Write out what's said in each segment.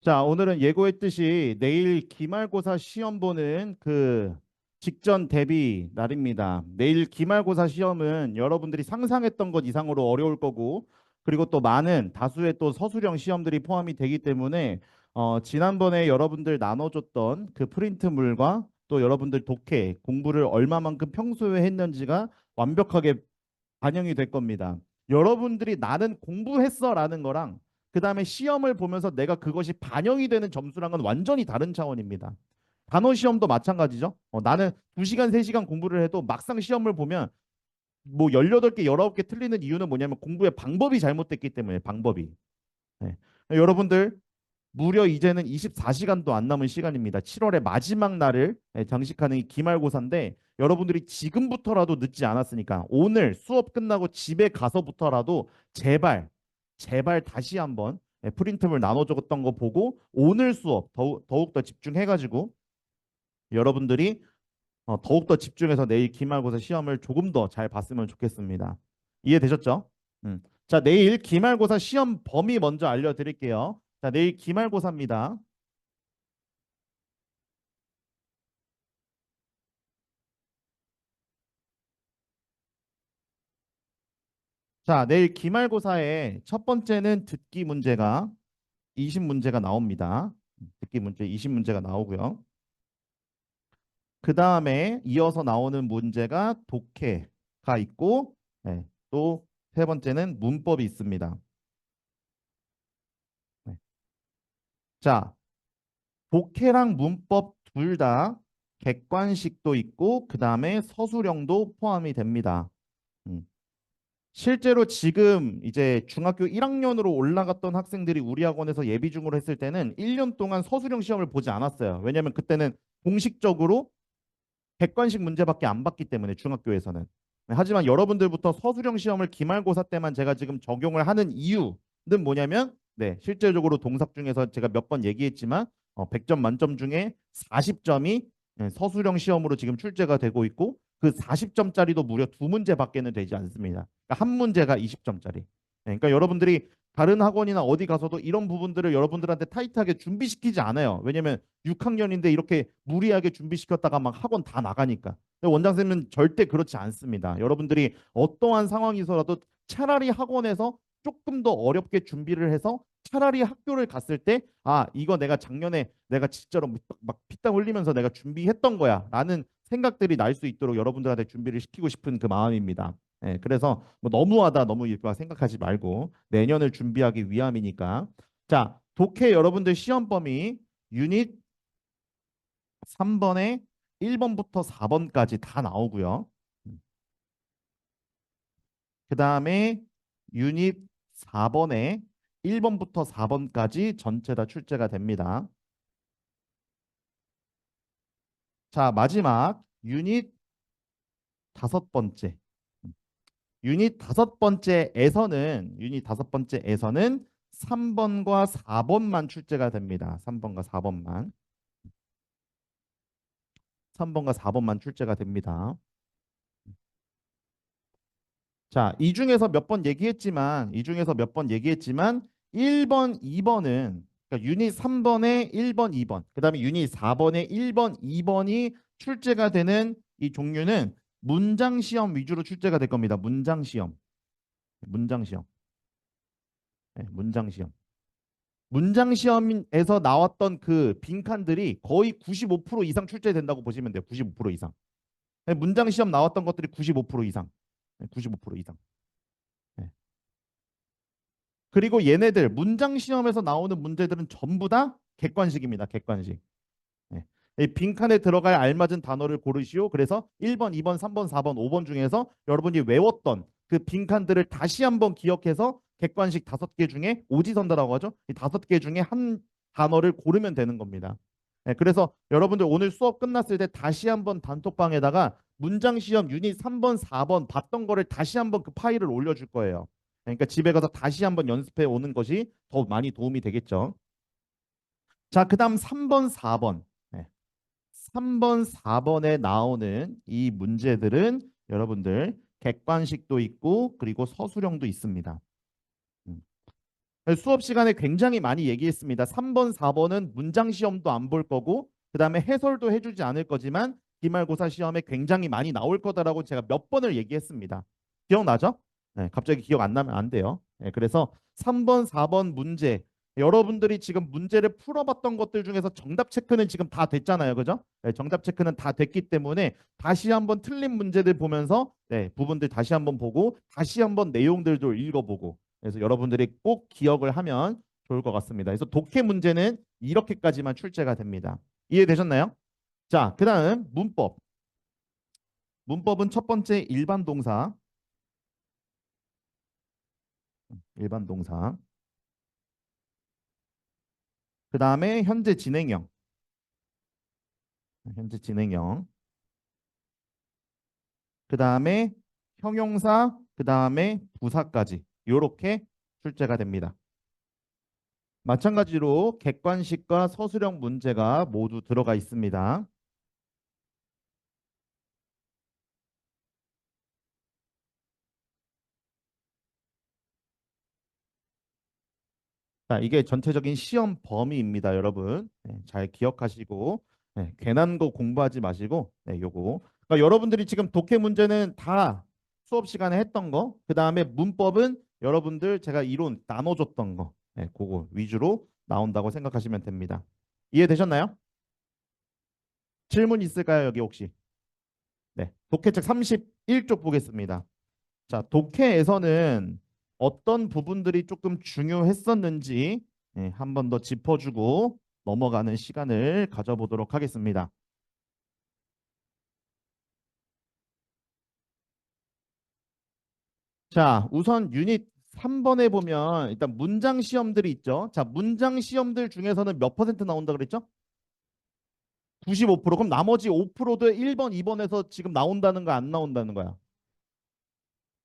자, 오늘은 예고했듯이 내일 기말고사 시험 보는 그 직전 대비 날입니다. 내일 기말고사 시험은 여러분들이 상상했던 것 이상으로 어려울 거고, 그리고 또 많은 다수의 또 서술형 시험들이 포함이 되기 때문에 어, 지난번에 여러분들 나눠줬던 그 프린트물과 또 여러분들 독해 공부를 얼마만큼 평소에 했는지가 완벽하게 반영이 될 겁니다. 여러분들이 나는 공부했어라는 거랑 그 다음에 시험을 보면서 내가 그것이 반영이 되는 점수랑은 완전히 다른 차원입니다. 단어 시험도 마찬가지죠. 어, 나는 2시간, 3시간 공부를 해도 막상 시험을 보면 뭐 18개, 19개 틀리는 이유는 뭐냐면 공부의 방법이 잘못됐기 때문에 방법이. 네. 여러분들 무려 이제는 24시간도 안 남은 시간입니다. 7월의 마지막 날을 예, 장식하는 이 기말고사인데 여러분들이 지금부터라도 늦지 않았으니까 오늘 수업 끝나고 집에 가서부터라도 제발 제발 다시 한번 예, 프린트물 나눠줬던 거 보고 오늘 수업 더욱, 더욱더 집중해가지고 여러분들이 어, 더욱더 집중해서 내일 기말고사 시험을 조금 더 잘 봤으면 좋겠습니다. 이해되셨죠? 음. 자, 내일 기말고사 시험 범위 먼저 알려드릴게요. 자, 내일 기말고사입니다. 자, 내일 기말고사의 첫 번째는 듣기 문제가 20문제가 나옵니다. 듣기 문제 20문제가 나오고요. 그 다음에 이어서 나오는 문제가 독해가 있고 네, 또세 번째는 문법이 있습니다. 네. 자, 독해랑 문법 둘 다 객관식도 있고 그 다음에 서술형도 포함이 됩니다. 음. 실제로 지금 이제 중학교 1학년으로 올라갔던 학생들이 우리 학원에서 예비 중으로 했을 때는 1년 동안 서술형 시험을 보지 않았어요. 왜냐하면 그때는 공식적으로 객관식 문제밖에 안 봤기 때문에 중학교에서는. 하지만 여러분들부터 서술형 시험을 기말고사 때만 제가 지금 적용을 하는 이유는 뭐냐면 네, 실제적으로 동삽 중에서 제가 몇 번 얘기했지만 어, 100점 만점 중에 40점이 네, 서술형 시험으로 지금 출제가 되고 있고 그 40점짜리도 무려 두 문제밖에는 되지 않습니다. 그러니까 한 문제가 20점짜리. 네, 그러니까 여러분들이 다른 학원이나 어디 가서도 이런 부분들을 여러분들한테 타이트하게 준비시키지 않아요. 왜냐면 6학년인데 이렇게 무리하게 준비시켰다가 막 학원 다 나가니까. 원장 선생님은 절대 그렇지 않습니다. 여러분들이 어떠한 상황이서라도 차라리 학원에서 조금 더 어렵게 준비를 해서 차라리 학교를 갔을 때 아 이거 내가 작년에 내가 진짜로 막 피땀 흘리면서 내가 준비했던 거야 라는 생각들이 날 수 있도록 여러분들한테 준비를 시키고 싶은 그 마음입니다. 예, 그래서 뭐 너무하다 너무 생각하지 말고 내년을 준비하기 위함이니까 자 독해 여러분들 시험 범위 유닛 3번에 1번부터 4번까지 다 나오고요. 그 다음에 유닛 4번에 1번부터 4번까지 전체 다 출제가 됩니다. 자, 마지막 유닛 다섯 번째. 유닛 다섯 번째에서는 유닛 다섯 번째에서는 3번과 4번만 출제가 됩니다. 3번과 4번만. 3번과 4번만 출제가 됩니다. 자, 이 중에서 몇 번 얘기했지만 이 중에서 몇 번 얘기했지만 1번, 2번은 그러니까 유닛 3번에 1번, 2번, 그 다음에 유닛 4번에 1번, 2번이 출제가 되는 이 종류는 문장 시험 위주로 출제가 될 겁니다. 문장 시험. 문장 시험. 네, 문장 시험. 문장 시험에서 나왔던 그 빈칸들이 거의 95% 이상 출제된다고 보시면 돼요. 95% 이상. 네, 문장 시험 나왔던 것들이 95% 이상. 95% 이상. 네. 그리고 얘네들 문장 시험에서 나오는 문제들은 전부 다 객관식입니다. 객관식. 네. 이 빈칸에 들어갈 알맞은 단어를 고르시오. 그래서 1번, 2번, 3번, 4번, 5번 중에서 여러분이 외웠던 그 빈칸들을 다시 한번 기억해서 객관식 다섯 개 중에 오지선다라고 하죠. 이 다섯 개 중에 한 단어를 고르면 되는 겁니다. 네, 그래서 여러분들 오늘 수업 끝났을 때 다시 한번 단톡방에다가 문장 시험 유닛 3번, 4번 봤던 거를 다시 한번 그 파일을 올려줄 거예요. 그러니까 집에 가서 다시 한번 연습해 오는 것이 더 많이 도움이 되겠죠. 자, 그 다음 3번, 4번. 네. 3번, 4번에 나오는 이 문제들은 여러분들 객관식도 있고 그리고 서술형도 있습니다. 음. 수업 시간에 굉장히 많이 얘기했습니다. 3번, 4번은 문장 시험도 안 볼 거고 그 다음에 해설도 해주지 않을 거지만 기말고사 시험에 굉장히 많이 나올 거다라고 제가 몇 번을 얘기했습니다. 기억나죠? 네, 갑자기 기억 안 나면 안 돼요. 네, 그래서 3번, 4번 문제 여러분들이 지금 문제를 풀어봤던 것들 중에서 정답 체크는 지금 다 됐잖아요. 그죠? 네, 정답 체크는 다 됐기 때문에 다시 한번 틀린 문제들 보면서 네, 부분들 다시 한번 보고 다시 한번 내용들도 읽어보고 그래서 여러분들이 꼭 기억을 하면 좋을 것 같습니다. 그래서 독해 문제는 이렇게까지만 출제가 됩니다. 이해되셨나요? 자, 그 다음 문법. 문법은 첫 번째 일반 동사. 일반 동사. 그 다음에 현재 진행형. 현재 진행형. 그 다음에 형용사, 그 다음에 부사까지 이렇게 출제가 됩니다. 마찬가지로 객관식과 서술형 문제가 모두 들어가 있습니다. 자, 이게 전체적인 시험 범위입니다, 여러분. 네, 잘 기억하시고 네, 괜한 거 공부하지 마시고 네, 요거. 그러니까 여러분들이 지금 독해 문제는 다 수업 시간에 했던 거, 그 다음에 문법은 여러분들 제가 이론 나눠줬던 거, 네, 그거 위주로 나온다고 생각하시면 됩니다. 이해되셨나요? 질문 있을까요, 여기 혹시? 네, 독해책 31쪽 보겠습니다. 자, 독해에서는 어떤 부분들이 조금 중요했었는지 네, 한번 더 짚어주고 넘어가는 시간을 가져보도록 하겠습니다. 자, 우선 유닛 3번에 보면 일단 문장 시험들이 있죠. 자, 문장 시험들 중에서는 몇 퍼센트 나온다 그랬죠? 95% 그럼 나머지 5%도 1번, 2번에서 지금 나온다는 거 안 나온다는 거야?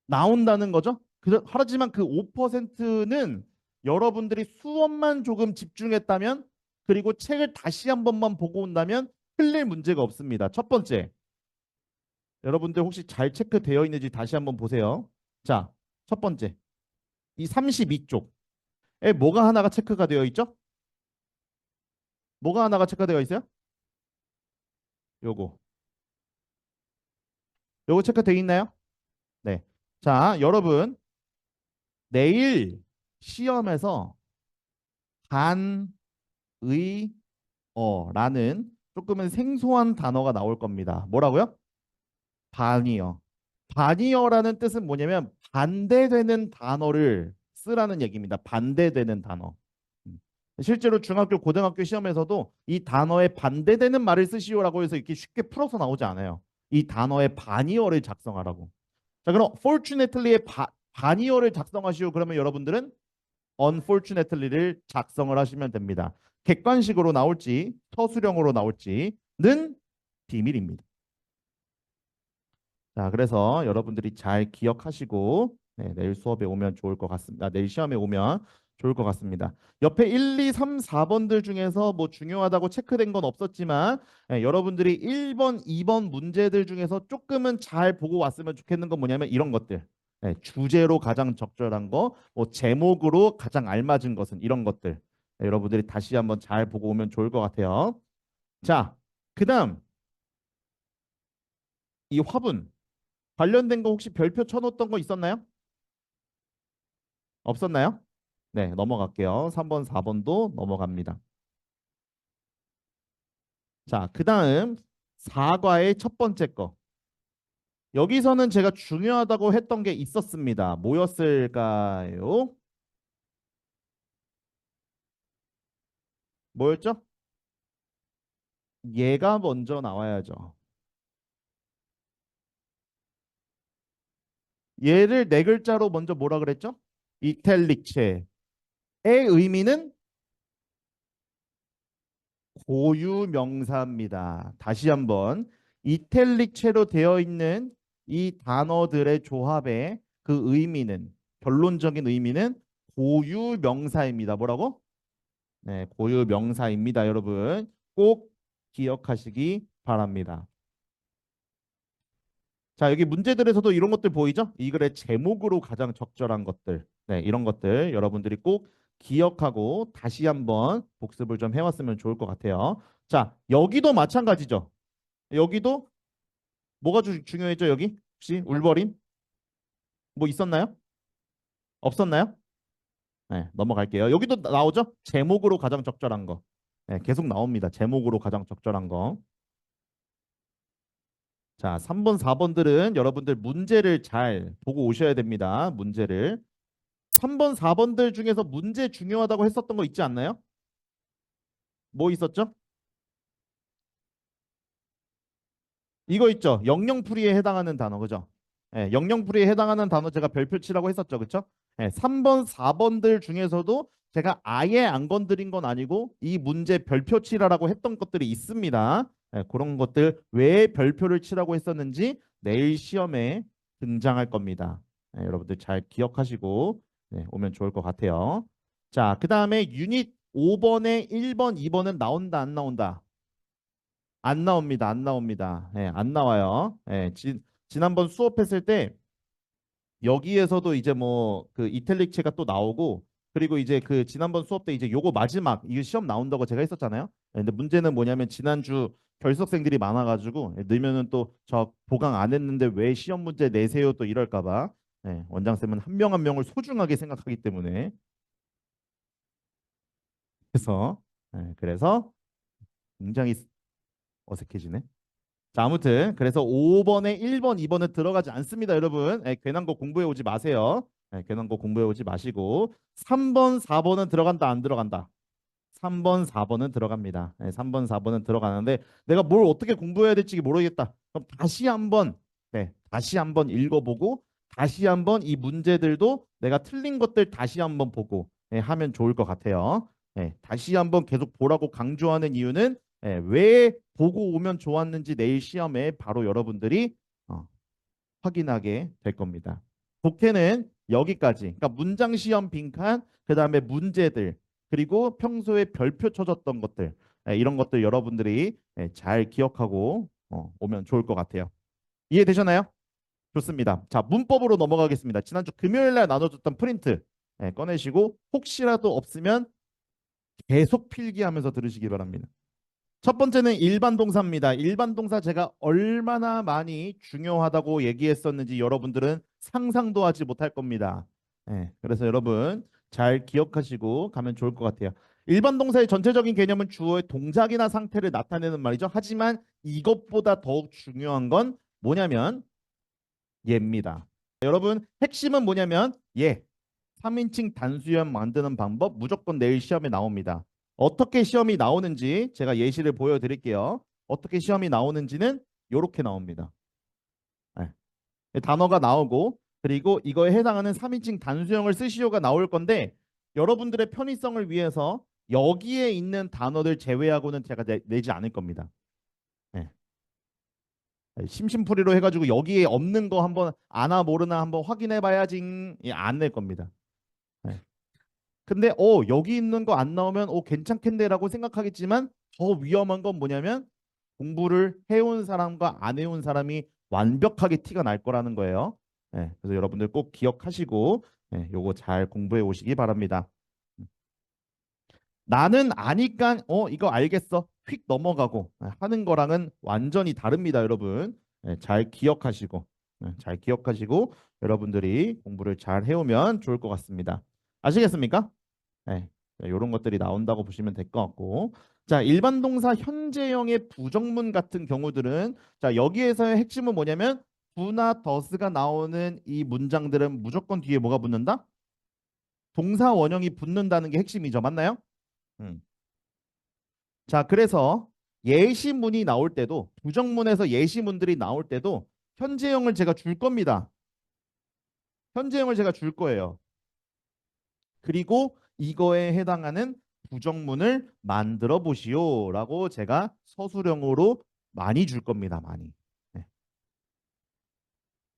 나온다는 거죠? 그, 하지만 그 5%는 여러분들이 수업만 조금 집중했다면 그리고 책을 다시 한 번만 보고 온다면 틀릴 문제가 없습니다. 첫 번째, 여러분들 혹시 잘 체크되어 있는지 다시 한번 보세요. 자, 첫 번째, 이 32쪽에 뭐가 하나가 체크가 되어 있죠? 뭐가 하나가 체크되어 있어요? 요거. 요거 체크되어 있나요? 네. 자, 여러분 내일 시험에서 반의어라는 조금은 생소한 단어가 나올 겁니다. 뭐라고요? 반의어. 반의어라는 뜻은 뭐냐면 반대되는 단어를 쓰라는 얘기입니다. 반대되는 단어. 음. 실제로 중학교, 고등학교 시험에서도 이 단어에 반대되는 말을 쓰시오라고 해서 이렇게 쉽게 풀어서 나오지 않아요. 이 단어의 반의어를 작성하라고. 자, 그럼 fortunately의 바, 반의어를 작성하시오. 그러면 여러분들은 unfortunately를 작성을 하시면 됩니다. 객관식으로 나올지 서술형으로 나올지는 비밀입니다. 자, 그래서 여러분들이 잘 기억하시고 네, 내일 수업에 오면 좋을 것 같습니다. 내일 시험에 오면 좋을 것 같습니다. 옆에 1, 2, 3, 4번들 중에서 뭐 중요하다고 체크된 건 없었지만 네, 여러분들이 1번, 2번 문제들 중에서 조금은 잘 보고 왔으면 좋겠는 건 뭐냐면 이런 것들. 네, 주제로 가장 적절한 거, 뭐 제목으로 가장 알맞은 것은 이런 것들. 네, 여러분들이 다시 한번 잘 보고 오면 좋을 것 같아요. 자, 그 다음 이 화분 관련된 거 혹시 별표 쳐놓았던 거 있었나요? 없었나요? 네, 넘어갈게요. 3번, 4번도 넘어갑니다. 자, 그 다음 사과의 첫 번째 거. 여기서는 제가 중요하다고 했던 게 있었습니다. 뭐였을까요? 뭐였죠? 얘가 먼저 나와야죠. 얘를 네 글자로 먼저 뭐라 그랬죠? 이탈릭체의 의미는 고유명사입니다. 다시 한번 이탈릭체로 되어 있는 이 단어들의 조합의 그 의미는 결론적인 의미는 고유 명사입니다. 뭐라고? 네, 고유 명사입니다. 여러분 꼭 기억하시기 바랍니다. 자, 여기 문제들에서도 이런 것들 보이죠? 이 글의 제목으로 가장 적절한 것들. 네, 이런 것들 여러분들이 꼭 기억하고 다시 한번 복습을 좀 해왔으면 좋을 것 같아요. 자, 여기도 마찬가지죠. 여기도 뭐가 주- 중요했죠, 여기? 혹시 울버린? 뭐 있었나요? 없었나요? 네, 넘어갈게요. 여기도 나- 나오죠? 제목으로 가장 적절한 거. 네, 계속 나옵니다. 제목으로 가장 적절한 거. 자, 3번, 4번들은 여러분들 문제를 잘 보고 오셔야 됩니다. 문제를. 3번, 4번들 중에서 문제 중요하다고 했었던 거 있지 않나요? 뭐 있었죠? 이거 있죠. 영영풀이에 해당하는 단어, 그죠? 예, 영영풀이에 해당하는 단어 제가 별표치라고 했었죠, 그죠? 예, 3번, 4번들 중에서도 제가 아예 안 건드린 건 아니고 이 문제 별표치라고 했던 것들이 있습니다. 예, 그런 것들 왜 별표를 치라고 했었는지 내일 시험에 등장할 겁니다. 예, 여러분들 잘 기억하시고 네, 오면 좋을 것 같아요. 자, 그 다음에 유닛 5번에 1번, 2번은 나온다, 안 나온다? 안 나옵니다. 안 나옵니다. 예, 안 나와요. 예, 지, 지난번 수업했을 때 여기에서도 이제 뭐 그 이탈릭체가 또 나오고 그리고 이제 그 지난번 수업 때 이제 요거 마지막 이거 시험 나온다고 제가 했었잖아요. 예, 근데 문제는 뭐냐면 지난주 결석생들이 많아가지고 예, 넣으면은 또 저 보강 안 했는데 왜 시험 문제 내세요 또 이럴까봐 예, 원장 쌤은 한 명한 명을 소중하게 생각하기 때문에 그래서 예, 그래서 굉장히 어색해지네. 자, 아무튼 그래서 5번에 1번, 2번은 들어가지 않습니다, 여러분. 예, 괜한 거 공부해 오지 마세요. 예, 괜한 거 공부해 오지 마시고 3번, 4번은 들어간다, 안 들어간다. 3번, 4번은 들어갑니다. 예, 3번, 4번은 들어가는데 내가 뭘 어떻게 공부해야 될지 모르겠다. 그럼 다시 한번 네, 다시 한번 읽어보고 다시 한번 이 문제들도 내가 틀린 것들 다시 한번 보고 예, 하면 좋을 것 같아요. 예, 다시 한번 계속 보라고 강조하는 이유는 예, 왜 보고 오면 좋았는지 내일 시험에 바로 여러분들이 어, 확인하게 될 겁니다. 독해는 여기까지. 그러니까 문장 시험 빈칸, 그 다음에 문제들, 그리고 평소에 별표 쳐줬던 것들, 예, 이런 것들 여러분들이 예, 잘 기억하고 어, 오면 좋을 것 같아요. 이해되셨나요? 좋습니다. 자, 문법으로 넘어가겠습니다. 지난주 금요일 날 나눠줬던 프린트 예, 꺼내시고 혹시라도 없으면 계속 필기하면서 들으시기 바랍니다. 첫 번째는 일반 동사입니다. 일반 동사 제가 얼마나 많이 중요하다고 얘기했었는지 여러분들은 상상도 하지 못할 겁니다. 예, 그래서 여러분 잘 기억하시고 가면 좋을 것 같아요. 일반 동사의 전체적인 개념은 주어의 동작이나 상태를 나타내는 말이죠. 하지만 이것보다 더욱 중요한 건 뭐냐면 예입니다. 여러분 핵심은 뭐냐면 예. 3인칭 단수형 만드는 방법 무조건 내일 시험에 나옵니다. 어떻게 시험이 나오는지 제가 예시를 보여드릴게요. 어떻게 시험이 나오는지는 이렇게 나옵니다. 네. 단어가 나오고 그리고 이거에 해당하는 3인칭 단수형을 쓰시오가 나올 건데 여러분들의 편의성을 위해서 여기에 있는 단어들 제외하고는 제가 내, 내지 않을 겁니다. 네. 심심풀이로 해가지고 여기에 없는 거 한번 아나 모르나 한번 확인해 봐야지 안 낼 겁니다. 네. 근데 어 여기 있는 거 안 나오면 어 괜찮겠네라고 생각하겠지만 더 위험한 건 뭐냐면 공부를 해온 사람과 안 해온 사람이 완벽하게 티가 날 거라는 거예요. 네, 그래서 여러분들 꼭 기억하시고 네, 요거 잘 공부해 오시기 바랍니다. 나는 아니까 어 이거 알겠어 휙 넘어가고 네, 하는 거랑은 완전히 다릅니다, 여러분. 네, 잘 기억하시고 네, 잘 기억하시고 여러분들이 공부를 잘 해오면 좋을 것 같습니다. 아시겠습니까? 네. 이런 것들이 나온다고 보시면 될 것 같고 자 일반 동사 현재형의 부정문 같은 경우들은 자 여기에서의 핵심은 뭐냐면 부나 더스가 나오는 이 문장들은 무조건 뒤에 뭐가 붙는다? 동사 원형이 붙는다는 게 핵심이죠. 맞나요? 음. 자 그래서 예시문이 나올 때도 부정문에서 예시문들이 나올 때도 현재형을 제가 줄 겁니다. 현재형을 제가 줄 거예요. 그리고 이거에 해당하는 부정문을 만들어 보시오라고 제가 서술형으로 많이 줄 겁니다. 많이. 네.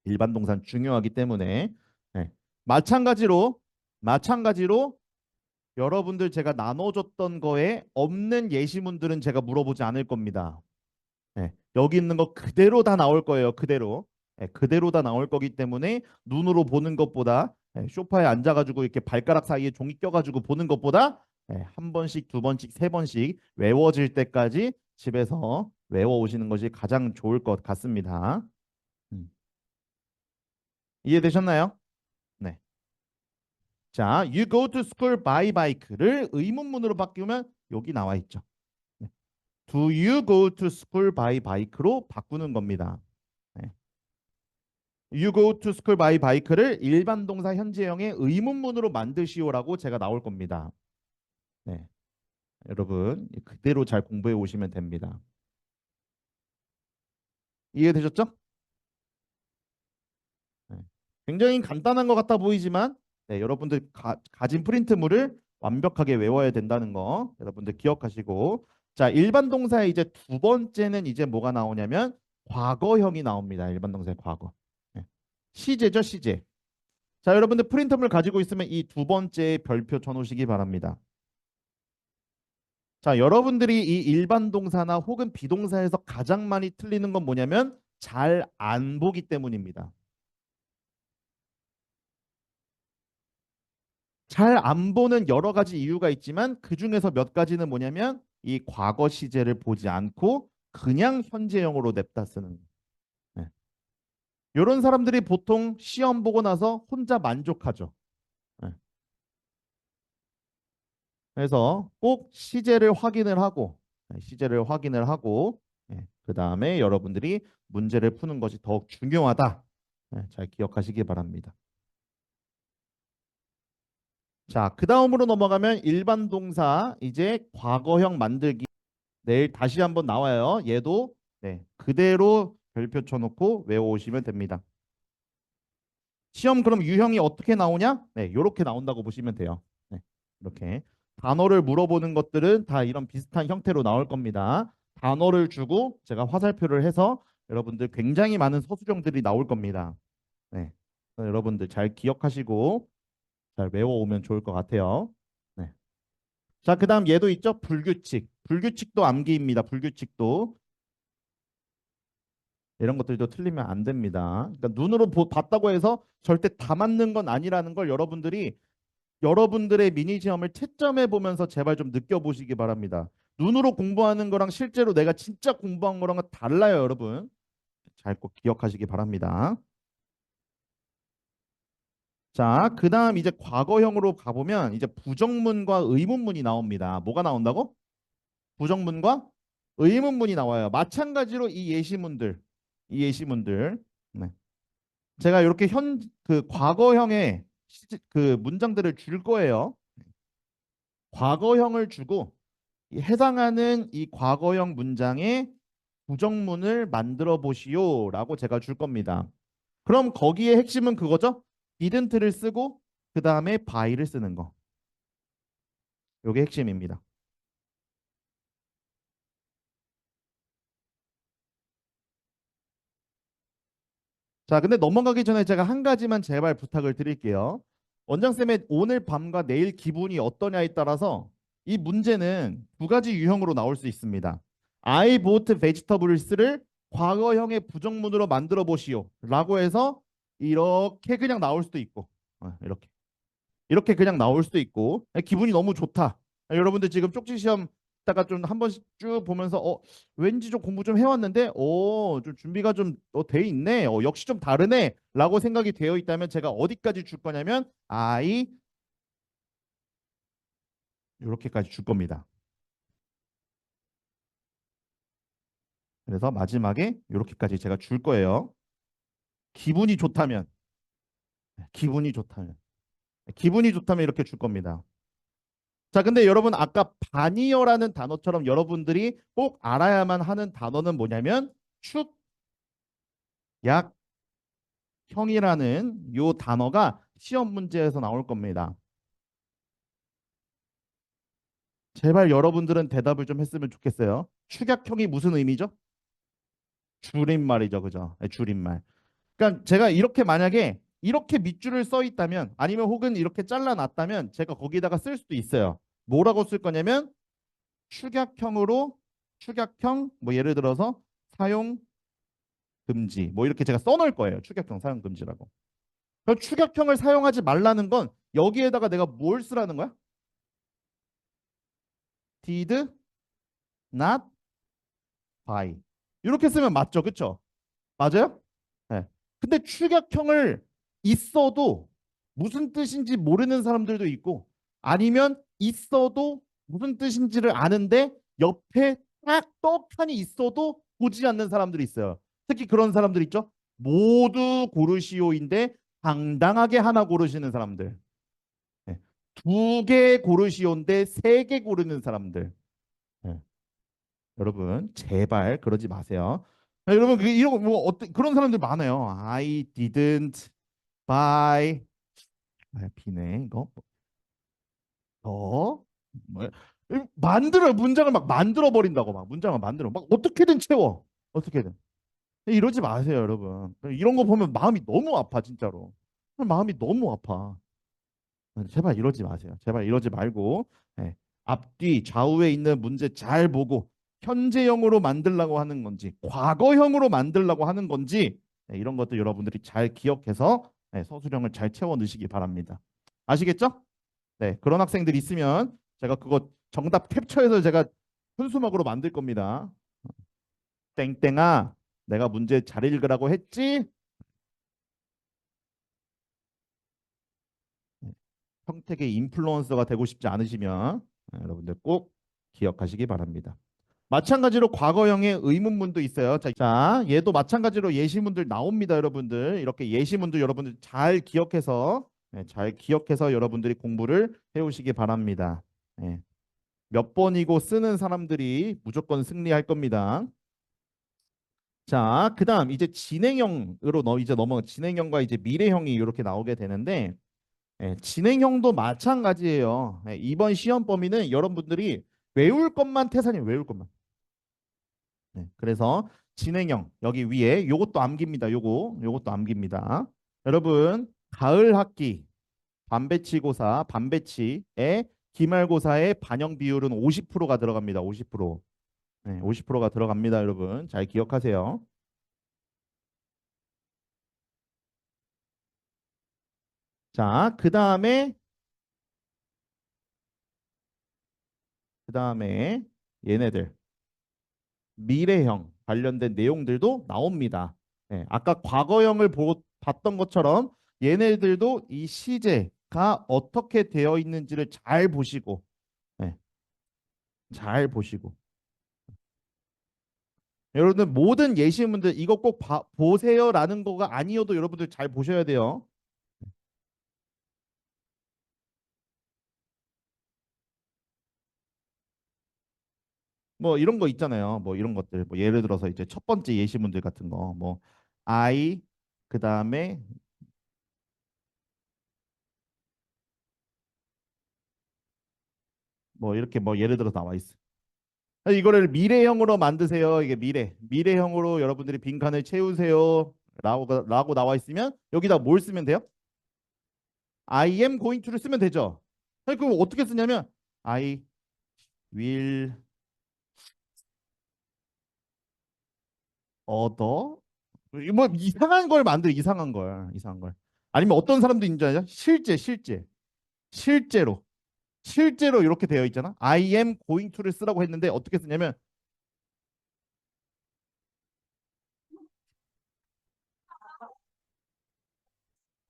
일반 동산 중요하기 때문에 네. 마찬가지로 마찬가지로 여러분들 제가 나눠줬던 거에 없는 예시문들은 제가 물어보지 않을 겁니다. 네. 여기 있는 거 그대로 다 나올 거예요. 그대로. 네. 그대로 다 나올 거기 때문에 눈으로 보는 것보다 예, 소파에 앉아가지고 이렇게 발가락 사이에 종이 껴가지고 보는 것보다 예, 한 번씩, 두 번씩, 세 번씩 외워질 때까지 집에서 외워 오시는 것이 가장 좋을 것 같습니다. 음. 이해되셨나요? 네. 자, you go to school by bike를 의문문으로 바꾸면 여기 나와 있죠. 네. Do you go to school by bike로 바꾸는 겁니다. 네. You go to school by bike를 일반 동사 현재형의 의문문으로 만드시오라고 제가 나올 겁니다. 네. 여러분 그대로 잘 공부해 오시면 됩니다. 이해되셨죠? 네. 굉장히 간단한 것 같아 보이지만 네, 여러분들 가, 가진 프린트물을 완벽하게 외워야 된다는 거 여러분들 기억하시고 자 일반 동사의 이제 두 번째는 이제 뭐가 나오냐면 과거형이 나옵니다. 일반 동사의 과거. 네. 시제죠 시제. 자 여러분들 프린트물 가지고 있으면 이 두 번째 별표 쳐놓으시기 바랍니다. 자, 여러분들이 이 일반 동사나 혹은 비동사에서 가장 많이 틀리는 건 뭐냐면 잘 안 보기 때문입니다. 잘 안 보는 여러 가지 이유가 있지만 그 중에서 몇 가지는 뭐냐면 이 과거 시제를 보지 않고 그냥 현재형으로 냅다 쓰는 네. 이런 사람들이 보통 시험 보고 나서 혼자 만족하죠. 네. 그래서 꼭 시제를 확인을 하고 네, 시제를 확인을 하고 네, 그 다음에 여러분들이 문제를 푸는 것이 더욱 중요하다. 네, 잘 기억하시기 바랍니다. 자, 그 다음으로 넘어가면 일반 동사 이제 과거형 만들기 내일 다시 한번 나와요. 얘도 네, 그대로 별표 쳐놓고 외워오시면 됩니다. 시험 그럼 유형이 어떻게 나오냐? 네, 이렇게 나온다고 보시면 돼요. 네, 이렇게 단어를 물어보는 것들은 다 이런 비슷한 형태로 나올 겁니다. 단어를 주고 제가 화살표를 해서 여러분들 굉장히 많은 서술형들이 나올 겁니다. 네, 여러분들 잘 기억하시고 잘 외워오면 좋을 것 같아요. 네. 자, 그 다음 얘도 있죠? 불규칙. 불규칙도 암기입니다. 불규칙도. 이런 것들도 틀리면 안 됩니다. 그러니까 눈으로 보, 봤다고 해서 절대 다 맞는 건 아니라는 걸 여러분들이 여러분들의 미니 시험을 채점해 보면서 제발 좀 느껴보시기 바랍니다. 눈으로 공부하는 거랑 실제로 내가 진짜 공부한 거랑은 달라요, 여러분. 잘 꼭 기억하시기 바랍니다. 자, 그 다음 이제 과거형으로 가보면 이제 부정문과 의문문이 나옵니다. 뭐가 나온다고? 부정문과 의문문이 나와요. 마찬가지로 이 예시문들, 이 예시문들. 네. 제가 이렇게 현 그 과거형의 그 문장들을 줄 거예요. 과거형을 주고 해당하는 이 과거형 문장의 부정문을 만들어 보시오라고 제가 줄 겁니다. 그럼 거기에 핵심은 그거죠? didn't를 쓰고 그 다음에 by를 쓰는 거. 요게 핵심입니다. 자, 근데 넘어가기 전에 제가 한 가지만 제발 부탁을 드릴게요. 원장쌤의 오늘 밤과 내일 기분이 어떠냐에 따라서 이 문제는 두 가지 유형으로 나올 수 있습니다. I bought vegetables를 과거형의 부정문으로 만들어 보시오 라고 해서 이렇게 그냥 나올 수도 있고 어, 이렇게 이렇게 그냥 나올 수도 있고 기분이 너무 좋다. 여러분들 지금 쪽지 시험 다가 좀 한 번씩 쭉 보면서 어 왠지 좀 공부 좀 해왔는데 어좀 준비가 좀 어, 돼 있네 어 역시 좀 다르네라고 생각이 되어 있다면 제가 어디까지 줄 거냐면 I 이렇게까지 줄 겁니다. 그래서 마지막에 이렇게까지 제가 줄 거예요. 기분이 좋다면 기분이 좋다면 기분이 좋다면 이렇게 줄 겁니다. 자, 근데 여러분 아까 바니어라는 단어처럼 여러분들이 꼭 알아야만 하는 단어는 뭐냐면 축, 약, 형이라는 요 단어가 시험 문제에서 나올 겁니다. 제발 여러분들은 대답을 좀 했으면 좋겠어요. 축약형이 무슨 의미죠? 줄임말이죠. 그죠? 네, 줄임말. 그러니까 제가 이렇게 만약에 이렇게 밑줄을 써 있다면 아니면 혹은 이렇게 잘라놨다면 제가 거기다가 쓸 수도 있어요. 뭐라고 쓸 거냐면 축약형으로 축약형 뭐 예를 들어서 사용 금지 뭐 이렇게 제가 써놓을 거예요. 축약형 사용 금지라고. 그럼 축약형을 사용하지 말라는 건 여기에다가 내가 뭘 쓰라는 거야? did not buy. 이렇게 쓰면 맞죠, 그렇죠? 맞아요? 네. 근데 축약형을 있어도 무슨 뜻인지 모르는 사람들도 있고 아니면 있어도 무슨 뜻인지를 아는데 옆에 딱 떡하니 있어도 보지 않는 사람들이 있어요. 특히 그런 사람들 있죠. 모두 고르시오인데 당당하게 하나 고르시는 사람들. 네. 두개 고르시오인데 세 개 고르는 사람들. 네. 여러분 제발 그러지 마세요. 네, 여러분 그 이런 거뭐 어떤 그런 사람들 많아요. I didn't buy. 아, 비네 이거. 어? 뭐, 만들어 문장을 막 만들어 버린다고 막 문장을 만들어. 막 어떻게든 채워. 어떻게든. 이러지 마세요 여러분. 이런 거 보면 마음이 너무 아파 진짜로. 마음이 너무 아파. 제발 이러지 마세요. 제발 이러지 말고 네. 앞뒤 좌우에 있는 문제 잘 보고 현재형으로 만들라고 하는 건지 과거형으로 만들라고 하는 건지 네, 이런 것도 여러분들이 잘 기억해서 네, 서술형을 잘 채워 넣으시기 바랍니다. 아시겠죠? 네 그런 학생들 있으면 제가 그거 정답 캡처해서 제가 현수막으로 만들 겁니다. 땡땡아, 내가 문제 잘 읽으라고 했지? 평택의 인플루언서가 되고 싶지 않으시면 여러분들 꼭 기억하시기 바랍니다. 마찬가지로 과거형의 의문문도 있어요. 자, 자, 얘도 마찬가지로 예시문들 나옵니다, 여러분들. 이렇게 예시문도 여러분들 잘 기억해서 네, 잘 기억해서 여러분들이 공부를 해오시기 바랍니다. 네. 몇 번이고 쓰는 사람들이 무조건 승리할 겁니다. 자, 그 다음 이제 진행형으로 너 이제 넘어 진행형과 이제 미래형이 이렇게 나오게 되는데 예, 진행형도 마찬가지예요. 예, 이번 시험 범위는 여러분들이 외울 것만 태산이 외울 것만. 네, 그래서 진행형 여기 위에 요것도 암기입니다. 요거 요것도 암기입니다. 여러분 가을 학기 반배치고사 반배치에 기말고사의 반영 비율은 50%가 들어갑니다. 50%. 네, 50%가 들어갑니다, 여러분. 잘 기억하세요. 자, 그 다음에 그 다음에 얘네들 미래형 관련된 내용들도 나옵니다. 네, 아까 과거형을 보, 봤던 것처럼 얘네들도 이 시제 가 어떻게 되어 있는지를 잘 보시고 네, 잘 보시고 여러분들 모든 예시문들 이거 꼭 봐, 보세요라는 거가 아니어도 여러분들 잘 보셔야 돼요. 뭐 이런 거 있잖아요. 뭐 이런 것들. 뭐 예를 들어서 이제 첫 번째 예시문들 같은 거. 뭐 I 그 다음에 뭐 이렇게 뭐 예를 들어서 나와 있어. 이거를 미래형으로 만드세요. 이게 미래. 미래형으로 여러분들이 빈칸을 채우세요. 라고, 라고 나와 있으면 여기다 뭘 쓰면 돼요? I am going to를 쓰면 되죠. 그럼 어떻게 쓰냐면 I will 얻어 뭐 이상한 걸 만들어 이상한 걸 이상한 걸 아니면 어떤 사람도 있는 줄 알죠? 실제 실제 실제로 실제로 이렇게 되어 있잖아. I am going to를 쓰라고 했는데 어떻게 쓰냐면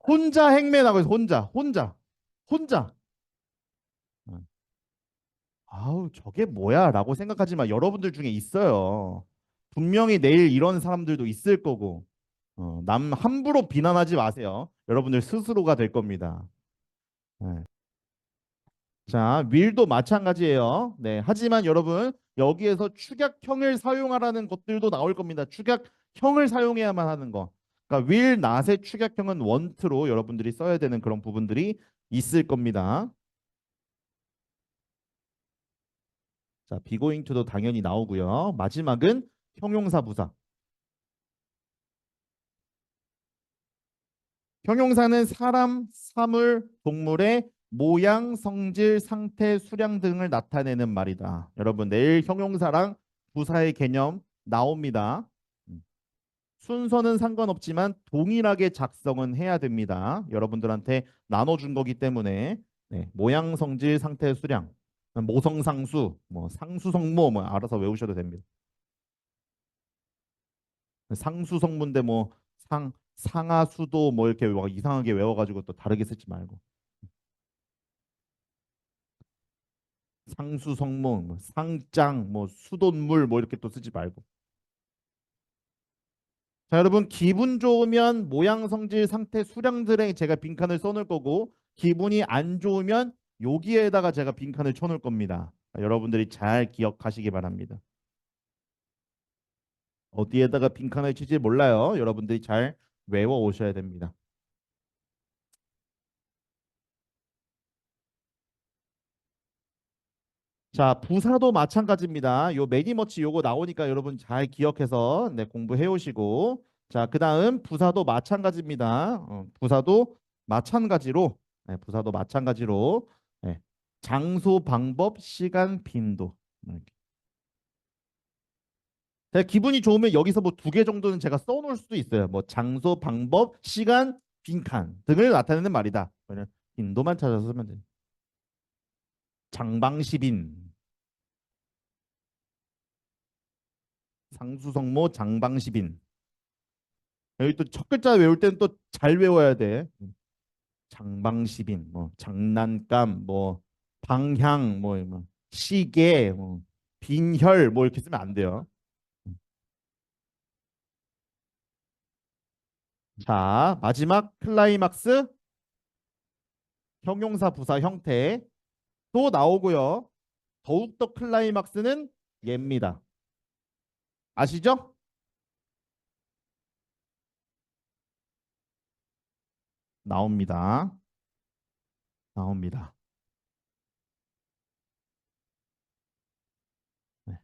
혼자 행매라고 해서 혼자, 혼자, 혼자. 아우 저게 뭐야 라고 생각하지만 여러분들 중에 있어요. 분명히 내일 이런 사람들도 있을 거고 어, 남 함부로 비난하지 마세요. 여러분들 스스로가 될 겁니다. 네. 자, will도 마찬가지예요. 네, 하지만 여러분 여기에서 축약형을 사용하라는 것들도 나올 겁니다. 축약형을 사용해야만 하는 거. 그러니까 will not의 축약형은 want로 여러분들이 써야 되는 그런 부분들이 있을 겁니다. 자, going to도 당연히 나오고요. 마지막은 형용사 부사. 형용사는 사람, 사물, 동물의 모양, 성질, 상태, 수량 등을 나타내는 말이다. 여러분 내일 형용사랑 부사의 개념 나옵니다. 음. 순서는 상관없지만 동일하게 작성은 해야 됩니다. 여러분들한테 나눠준 거기 때문에 네, 모양 성질 상태 수량 모성상수 뭐 상수성모 뭐 알아서 외우셔도 됩니다. 상수성문데 뭐 상 상하수도 뭐 이렇게 막 이상하게 외워가지고 또 다르게 쓰지 말고 상수성모 뭐 상장 뭐 수돗물 뭐 이렇게 또 쓰지 말고 자 여러분 기분 좋으면 모양 성질 상태 수량들에 제가 빈칸을 써놓을 거고 기분이 안 좋으면 여기에다가 제가 빈칸을 쳐놓을 겁니다. 자, 여러분들이 잘 기억하시기 바랍니다. 어디에다가 빈칸을 치지 몰라요. 여러분들이 잘 외워 오셔야 됩니다. 자, 부사도 마찬가지입니다. 요 매니머치 요거 나오니까 여러분 잘 기억해서 네, 공부해 오시고 자, 그 다음 부사도 마찬가지입니다. 어, 부사도 마찬가지로 네, 부사도 마찬가지로 네, 장소, 방법, 시간, 빈도. 제가 기분이 좋으면 여기서 뭐 두 개 정도는 제가 써놓을 수도 있어요. 뭐 장소, 방법, 시간, 빈칸 등을 나타내는 말이다. 그러면 빈도만 찾아서 쓰면 돼요. 장방시빈 상수성모 장방시빈 여기 또 첫 글자 외울 때는 또 잘 외워야 돼. 장방시빈 뭐 장난감 뭐 방향 뭐, 뭐 시계 뭐 빈혈 뭐 이렇게 쓰면 안 돼요. 자 마지막 클라이막스 형용사 부사 형태 또 나오고요. 더욱더 클라이막스는 얘입니다. 아시죠? 나옵니다. 나옵니다. 네.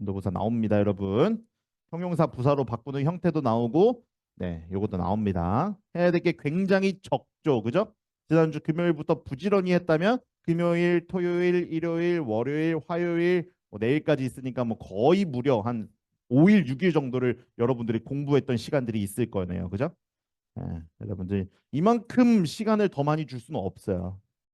인도부사 나옵니다, 여러분. 형용사 부사로 바꾸는 형태도 나오고, 네, 요것도 나옵니다. 해야 될 게 굉장히 적죠, 그죠? 지난주 금요일부터 부지런히 했다면 금요일, 토요일, 일요일, 월요일, 화요일, 뭐 내일까지 있으니까 뭐 거의 무려 한 5일, 6일 정도를 여러분들이 공부했던 시간들이 있을 거네요. 그죠? 예, 여러분들 이만큼 시간을 더 많이 줄 수는 없어요.